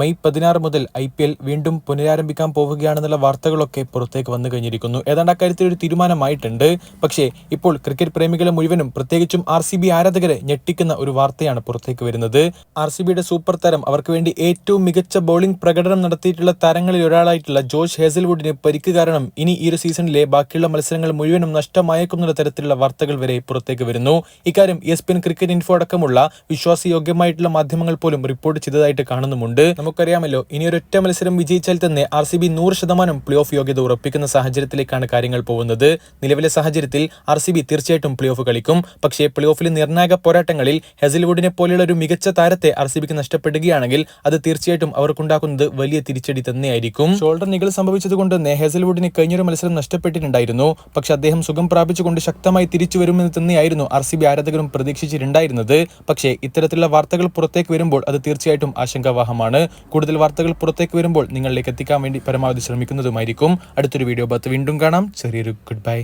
May പതിനാറ് മുതൽ I P L വീണ്ടും പുനരാരംഭിക്കാൻ പോവുകയാണെന്നുള്ള വാർത്തകളൊക്കെ പുറത്തേക്ക് വന്നു കഴിഞ്ഞിരിക്കുന്നു. ഏതാണ്ട് അക്കാര്യത്തിൽ ഒരു തീരുമാനമായിട്ടുണ്ട്. പക്ഷേ ഇപ്പോൾ ക്രിക്കറ്റ് പ്രേമികളെ മുഴുവനും പ്രത്യേകിച്ചും ആർ സി ബി ആരാധകരെ ഞെട്ടിക്കുന്ന ഒരു വാർത്തയാണ് പുറത്തേക്ക് വരുന്നത്. ആർ സി ബിയുടെ സൂപ്പർ താരം അവർക്ക് വേണ്ടി ഏറ്റവും മികച്ച ബൗളിംഗ് പ്രകടനം നടത്തിയിട്ടുള്ള താരങ്ങളിൽ ഒരാളായിട്ടുള്ള ജോഷ് ഹേസൽവുഡിന് പരിക്ക് കാരണം ഇനി ഈ ഒരു സീസണിലെ ബാക്കിയുള്ള മത്സരങ്ങൾ മുഴുവനും നഷ്ടമായേക്കുന്ന തരത്തിലുള്ള വാർത്തകൾ വരെ പുറത്തേക്ക് വരുന്നു. ഇക്കാര്യം എസ് ക്രിക്കറ്റ് ഇൻഫോ അടക്കമുള്ള വിശ്വാസയോഗ്യമായിട്ടുള്ള മാധ്യമങ്ങൾ പോലും റിപ്പോർട്ട് ചെയ്തതായിട്ട് കാണുന്നുമുണ്ട്. നമുക്കറിയാമല്ലോ ഇനി ഒരൊറ്റ മത്സരം വിജയിച്ചാൽ തന്നെ ആർ സി ബി നൂറ് ശതമാനം പ്ലേ ഓഫ് യോഗ്യത ഉറപ്പിക്കുന്ന സാഹചര്യത്തിലേക്കാണ് കാര്യങ്ങൾ പോകുന്നത്. നിലവിലെ സാഹചര്യത്തിൽ ആർ സി ബി തീർച്ചയായിട്ടും പ്ലേ ഓഫ് കളിക്കും. പക്ഷേ പ്ലേ ഓഫിലെ നിർണായക പോരാട്ടങ്ങളിൽ ഹെസൽവുഡിനെ പോലെയുള്ള ഒരു മികച്ച താരത്തെ ആർ സി ബിക്ക് നഷ്ടപ്പെടുകയാണെങ്കിൽ അത് തീർച്ചയായിട്ടും അവർക്കുണ്ടാക്കുന്നത് വലിയ തിരിച്ചടി തന്നെയായിരിക്കും. ഷോൾഡർ നികൾ സംഭവിച്ചതുകൊണ്ട് തന്നെ ഹെസൽവുഡിന് കഴിഞ്ഞൊരു മത്സരം നഷ്ടപ്പെട്ടിട്ടുണ്ടായിരുന്നു. പക്ഷെ അദ്ദേഹം സുഖം പ്രാപിച്ചുകൊണ്ട് ശക്തമായി തിരിച്ചു വരുമെന്ന് തന്നെയായിരുന്നു ആർ സി ബി ആരാധകരും പ്രതീക്ഷിച്ചിട്ടുണ്ടായിരുന്നത്. പക്ഷേ ഇത്തരത്തിലുള്ള വാർത്തകൾ പുറത്തേക്ക് വരുമ്പോൾ അത് തീർച്ചയായിട്ടും ആശങ്കാവഹമാണ്. കൂടുതൽ വാർത്തകൾ പുറത്തേക്ക് വരുമ്പോൾ നിങ്ങളിലേക്ക് എത്തിക്കാൻ വേണ്ടി പരമാവധി ശ്രമിക്കുന്നതുമായിരിക്കും. അടുത്തൊരു വീഡിയോ ബത്ത് വീണ്ടും കാണാം. ചെറിയൊരു ഗുഡ് ബൈ